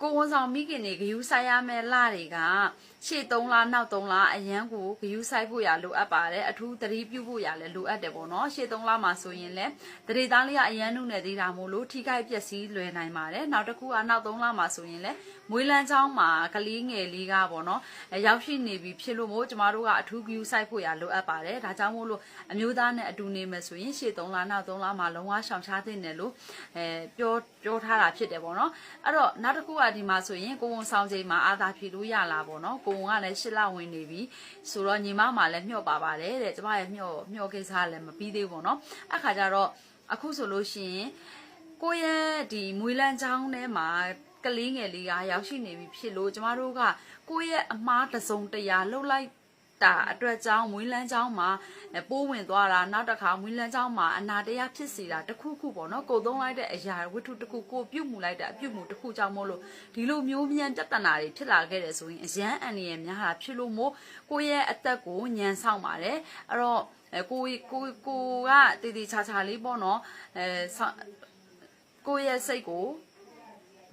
ကိုဝန်ဆောင်မိခင်တွေဂယူဆိုင်ရမယ့်လတွေက ရှေ့3လနောက်3လအရန်ကိုဂယူဆိုင်ဖို့ရလိုအပ်ပါတယ်အထူးသတိပြုဖို့ရလည်းလိုအပ်တယ်ပေါ့နော်ရှေ့3လမှာဆိုရင်လည်းတရေသားလေးကအရန်နုနယ်သေးတာမို့လို့ထိခိုက်ပျက်စီးလွယ်နိုင်ပါတယ်နောက်တစ်ခုကနောက်3လမှာဆိုရင်လည်းမွေးလန်းချောင်းမှာကလေးငယ်လေးကပေါ့နော်အဲရောက်ရှိနေပြီဖြစ်လို့မို့ကျမတို့ကအထူးဂယူဆိုင်ဖို့ရလိုအပ်ပါတယ်ဒါကြောင့်မို့လို့အမျိုးသားနဲ့အတူနေမယ်ဆိုရင်ရှေ့3လနောက်3လမှာလုံးဝရှောင်ရှားသင့်တယ်လို့အဲပြောပြောထားတာဖြစ်တယ်ပေါ့နော်အဲ့တော့နောက်တစ်ခုကဒီမှာဆိုရင်ကိုဝန်ဆောင်ချိန်မှာအာသာဖြေလို့ရလာပေါ့နော်ကိုဝန်ကလည်းရှစ်လဝင်နေပြီဆိုတော့ညီမမှလည်းမျှော့ပါပါတယ်တဲ့ကျမရဲ့မျှော့မျှော့ကိစ္စကလည်းမပြီးသေးဘူးပေါ့နော်အဲ့ခါကျတော့အခုဆိုလို့ရှိရင်ကိုယ့်ရဲ့ဒီမွေးလန်းချောင်းထဲမှာကလေးငယ်လေးကရောက်ရှိနေပြီဖြစ်လို့ကျမတို့ကကိုယ့်ရဲ့အမားတစ်စုံတရာလှုပ်လိုက် တာအတွက်ကြောင့်မွေးလန်းချောင်းမှာအဲပိုးဝင်သွားတာနောက်တစ်ခါမွေးလန်းချောင်းမှာအနာတရားဖြစ်စီတာတစ်ခုခုပေါ့နော်ကိုသုံးလိုက်တဲ့အရာဝတ္ထုတစ်ခုကိုပြုတ်မှုလိုက်တဲ့အပြုတ်မှုတစ်ခုကြောင့်မို့လို့ဒီလိုမျိုးမြန်ပြဿနာတွေဖြစ်လာခဲ့တယ်ဆိုရင်အရန်အန်ရယ်များတာဖြစ်လို့မို့ကိုယ့်ရဲ့အသက်ကိုညံဆောင်ပါတယ်အဲ့တော့အဲကိုကိုကိုကတည်တည်ချာချာလေးပေါ့နော်အဲဆောင်းကိုယ့်ရဲ့စိတ်ကို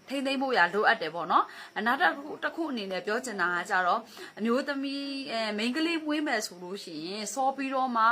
ထိမ့်သိမ့်ဖို့ရလိုအပ်တယ်ပေါ့နော်အနောက်တစ်ခုတစ်ခုအနေနဲ့ပြောချင်တာကကြတော့အမျိုးသမီးအဲမိန်းကလေးမွေးမယ်ဆိုလို့ရှိရင်စောပြီးတော့မှ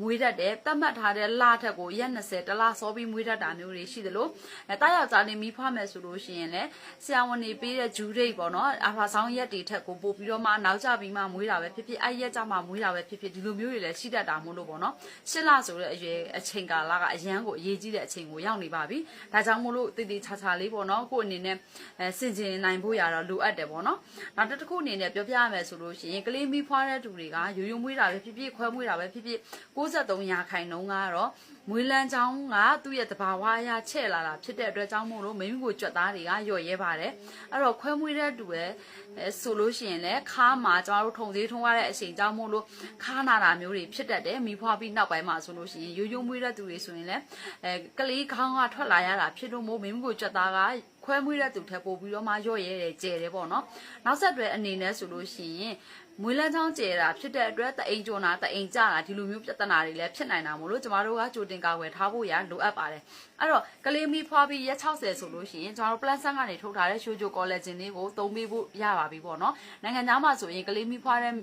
မွေးတတ်တယ်တတ်မှတ်ထားတဲ့လထက်ကိုရက်20တလစောပြီးမွေးတတ်တာမျိုးတွေရှိသလိုအဲတားယောက်ျားလေးမိဖွားမယ်ဆိုလို့ရှိရင်လည်းဆရာဝန်တွေပေးတဲ့ဂျူရိတ်ပေါ့နော်အာဖာဆောင်ရက်တွေထက်ကိုပို့ပြီးတော့မှနောက်ကျပြီးမှမွေးတာပဲဖြစ်ဖြစ်အဲ့ရက်ကြမှမွေးတာပဲဖြစ်ဖြစ်ဒီလိုမျိုးတွေလည်းရှိတတ်တာမို့လို့ပေါ့နော်ရှစ်လဆိုတဲ့အရွယ်အချိန်ကာလကအရန်ကိုအရေးကြီးတဲ့အချိန်ကိုရောက်နေပါပြီဒါကြောင့်မို့လို့တည်တည်ချာချာလေးပေါ့နော်ကိုယ့်အနေနဲ့အဲစင်ကျင်နိုင်ဖို့ရတော့လိုအပ်တယ်ပေါ့နော်နောက်တစ်ခုအနေနဲ့ပြောပြရမယ်ဆိုလို့ရှိရင်ကလေးမိဖွားတဲ့သူတွေကရိုးရိုးမွေးတာပဲဖြစ်ဖြစ်ခွဲမွေးတာပဲဖြစ်ဖြစ်63ရာခိုင်နှုန်းကတော့မွေးလန်းချောင်းကသူ့ရဲ့တဘာဝအရာချဲ့လာတာဖြစ်တဲ့အတွက်ကြောင့်မို့လို့မိမိကိုကြွက်သားတွေကညော့ရဲပါတယ်အဲ့တော့ခွဲမွေးတဲ့သူရဲ့အဲဆိုလို့ရှိရင်လည်းခါမှာကျမတို့ထုံသေးထုံရတဲ့အချိန်ကြောင့်မို့လို့ခါနာတာမျိုးတွေဖြစ်တတ်တယ်မိဖွားပြီးနောက်ပိုင်းမှာဆိုလို့ရှိရင်ရိုးရိုးမွေးတဲ့သူတွေဆိုရင်လည်းအဲကလေးခေါင်းကထွက်လာရတာဖြစ်လို့မို့မိမိကိုကြွက်သားကခွဲမွေးတဲ့သူထက်ပိုပြီးတော့မှညော့ရဲတယ်ကျဲတယ်ပေါ့နော်နောက်ဆက်တွဲအနေနဲ့ဆိုလို့ရှိရင်မွေးလန်းချောင်းကျဲတာဖြစ်တဲ့အတွက်တအိမ်ကျွန်းတာတအိမ်ကြတာဒီလိုမျိုးပြဿနာတွေလည်းဖြစ်နိုင်တာမို့လို့ကျမတို့ကကြိုတင်ကာကွယ်ထားဖို့ရလိုအပ်ပါတယ်အဲ့တော့ကလေးမီဖွားပြီးရက်60ဆိုလို့ရှိရင်ကျမတို့ plan ဆန်ကနေထုတ်ထားတဲ့ရှိုးချို collagen လေးကိုသုံးပေးဖို့ရပါပြီပေါ့နော်နိုင်ငံသားမှာဆိုရင်ကလေးမီဖွားတဲ့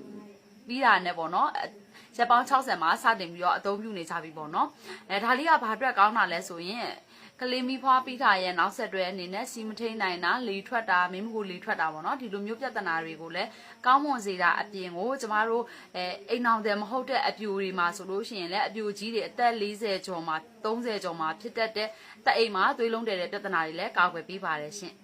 ပြီးတာနဲ့ပေါ့နော်ရက်ပေါင်း60မှာစတင်ပြီးတော့အသုံးပြုနေကြပြီပေါ့နော်အဲဒါလေးကဘာအတွက်ကောင်းတာလဲဆိုရင် ကလေးမီဖွားပြီးတာရဲ့နောက်ဆက်တွဲအနေနဲ့စီမထိန်နိုင်တာလေထွက်တာမင်းမကိုလေထွက်တာပေါ့နော်ဒီလိုမျိုးပြဿနာတွေကိုလည်းကောင်းမွန်စေတာအပြင်ကိုကျမတို့အဲအိမ်အောင်တယ်မဟုတ်တဲ့အပြူတွေမှာဆိုလို့ရှိရင်လည်းအပြူကြီးတွေအသက်40ကျော်မှာ30ကျော်မှာဖြစ်တတ်တဲ့တအိမ်မှာသွေးလုံးတယ်တဲ့ပြဿနာတွေလည်းကာကွယ်ပေးပါတယ်ရှင်